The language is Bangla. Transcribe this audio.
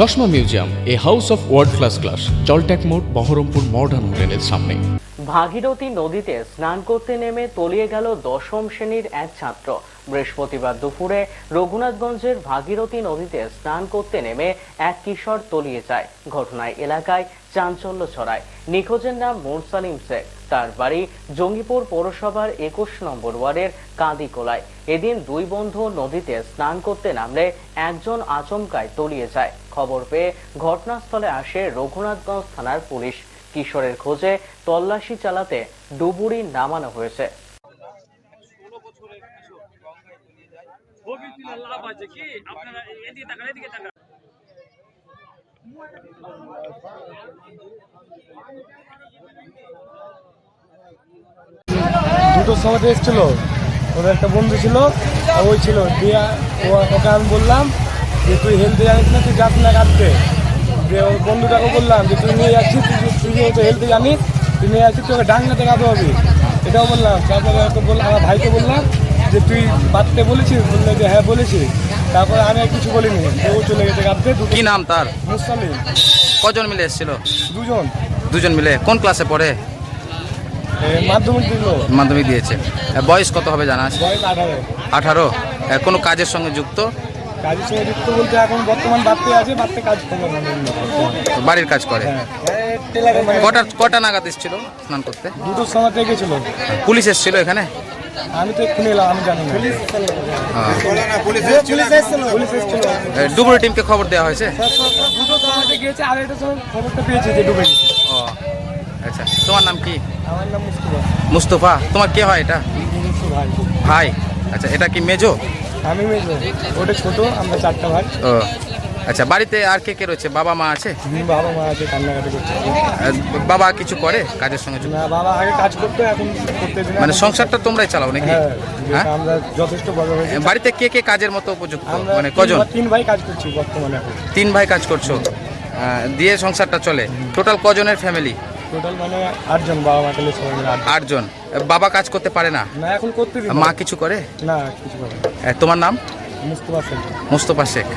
চশমা museum, a house of world class class জলট্যাক মোড়, বহরমপুর মডার্ন হোটেলের সামনে। ভাগীরথী নদীতে স্নান করতে নেমে তলিয়ে গেল দশম শ্রেণির এক ছাত্র। বৃহস্পতিবার দুপুরে রঘুনাথগঞ্জের ভাগীরথী নদীতে স্নান করতে নেমে এক কিশোর তলিয়ে যায়। ঘটনায় এলাকায় চাঞ্চল্য ছড়ায়। নিখোঁজের নাম মোরসালিম শেখ। তার বাড়ি জঙ্গিপুর পৌরসভার একুশ নম্বর ওয়ার্ডের কাঁদিকোলায়। এদিন দুই বন্ধু নদীতে স্নান করতে নামলে একজন আচমকায় তলিয়ে যায়। খবর পেয়ে ঘটনাস্থলে আসে রঘুনাথগঞ্জ থানার পুলিশ। কিশোরের খোঁজে তল্লাশি চালাতে ডুবুরি নামানো হয়েছে। দুটো সময় এসেছিল ওর একটা বন্ধু ছিল ওই ছিল। দিয়া ওকে আমি বললাম যে তুই হেলতে জানিস না, তুই যাস না কাটতে যে ওর বন্ধুটাকে বললাম যে তুই নিয়ে যাচ্ছিস তুই তুই যেহেতু হেলতে জানিস, তুই নিয়ে যাচ্ছিস তোকে ডাঙ্গাতে কাঁদতে হবে। এটাও বললাম। তারপরে ওকে বললাম আমার ভাইকে বললাম যে তুই বাঁধতে বলেছিস? বললে যে হ্যাঁ বলেছি। তারপরে আমি আর কিছু বলিনি। ও চলে গেছে কাঁদতে দুটো কি নাম তার? মুসলিম। কজন মিলে এসেছিল? দুজন। দুজন মিলে। কোন ক্লাসে পড়ে? মাধ্যমিক দিল। মাধ্যমিক দিয়েছে। বয়স কত হবে জানা আছে বয়স আঠারো। আঠারো। কোনো কাজের সঙ্গে যুক্ত? কাজের সঙ্গে যুক্ত বলতে এখন বর্তমান বাড়তে আছে বাড়তে কাজ করে। বাড়ির কাজ করে। হ্যাঁ। কটা কটা নাগাদ এসেছিল স্নান করতে? দুটোর সময় থেকে গেছিল। পুলিশ এসেছিল এখানে? আমি তো এক্ষুনি এলাম আমি জানি না। পুলিশ এসেছিল। আহ, ডুবুরি টিমকে খবর দেওয়া হয়েছে? সময় থেকে গিয়েছে সময় খবরটা পেয়েছি যে ডুবে গেছে। ও আচ্ছা। তোমার নাম কি? আমার নাম মুস্তফা। মুস্তফা। তোমার কে হয় এটা? ভাই। ভাই। আচ্ছা এটা কি মেজো? আমি মেজো। ওটা ছোট আমরা চারটা ভাই। ও। আচ্ছা বাড়িতে আর কে কে রয়েছে? বাবা মা আছে? বাবা মা আছে কান্নাকাটি করছে। বাবা কিছু করে কাজের সঙ্গে না বাবা আগে কাজ করতো এখন করতে মানে সংসারটা তোমরাই চালাও নাকি? হ্যাঁ হ্যাঁ? আমরা যথেষ্ট বড় হয়েছি। বাড়িতে কে কে কাজের মতো উপযুক্ত? মানে কজন? তিন ভাই কাজ করছি বর্তমানে তিন ভাই কাজ করছ? দিয়ে সংসারটা চলে। Total কজনের family? টোটাল মানে আটজন বাবা মা তাহলে আটজন। বাবা কাজ করতে পারে না? না এখন করতে মা কিছু করে? না কিছু করে তোমার নাম? মুস্তফা শেখ। মুস্তফা শেখ।